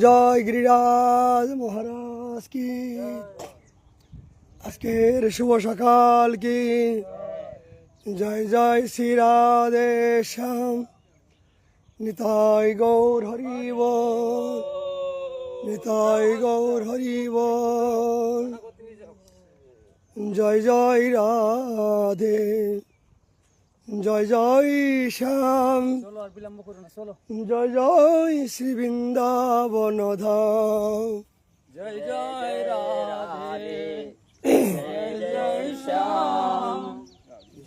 জয় গিরিরাজ মহারাজ কি। আজকের শুভ সকাল কি। জয় জয় শ্রী রাধে শ্যাম। নিতাই গৌর হরিব। নিতাই গৌর হরিব। জয় জয় রাধে। জয় জয় শ্যাম। জয় জয় শ্রী বৃন্দাবন ধাম। জয় জয় রাধে জয় জয় শ্যাম।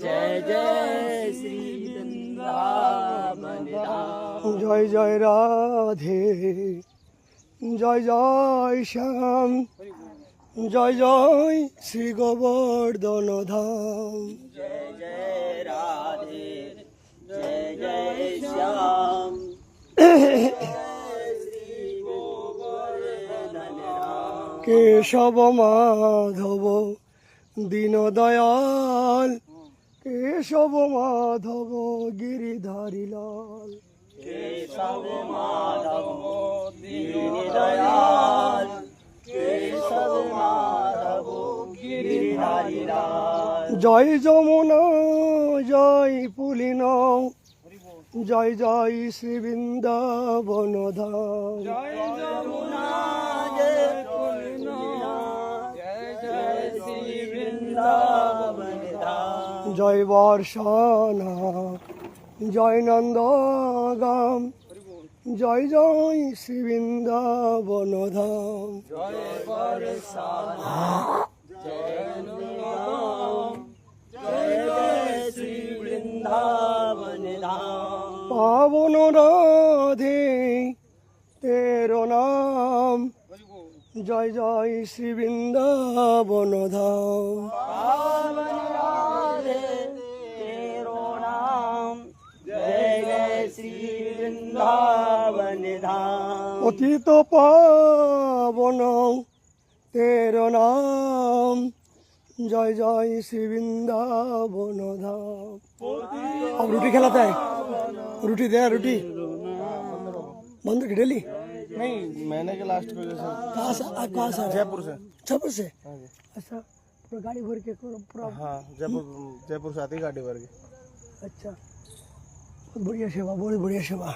জয় জয় শ্রী বৃন্দাবন জয় জয় রাধে জয় জয় শ্যাম। জয় জয় শ্রী গোবর্ধন ধাম। কেশব মাধব দীন দয়াল কেশব মাধব, গিরিধারী লাল। কেশব মাধব জয় যমুনা জয় পুলিন জয় জয় শ্রী বৃন্দাবন ধাম। জয় যমুনা জয় পূর্ণা জয় জয় শ্রী বৃন্দাবন ধাম জয় বর্ষানা জয় নন্দগাম জয় জয় শ্রী বৃন্দাবন ধাম জয় নন্দন জয় জয় শ্রী বৃন্দাবন ধাম পাবন রাধে তেরো নাম। জয় জয় শ্রী বৃন্দাবন ধাম। নাম। জয় জয় শ্রী অতীত পাবন তেরো নাম। জয় জয় শ্রী বৃন্দাবন ধাম अब रोटी खिलाता है रोटी दे रोटी बंद की डेली नहीं महीने के लास्ट पे जैसे कहाँ से आ- कहाँ से आ रहा है? जयपुर से जयपुर से हाँ जी अच्छा पूरा गाड़ी भर के पूरा पूरा हाँ जयपुर जयपुर से आती गाड़ी भर के अच्छा बहुत बढ़िया सेवा बहुत बढ़िया सेवा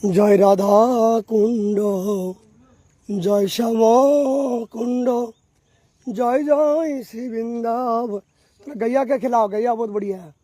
জয় রাধা কুণ্ড জয় শ্যাম कुंड जय जय श्री वृंदावन। थोड़ा गैया के खिलाओ गैया बहुत बढ़िया है।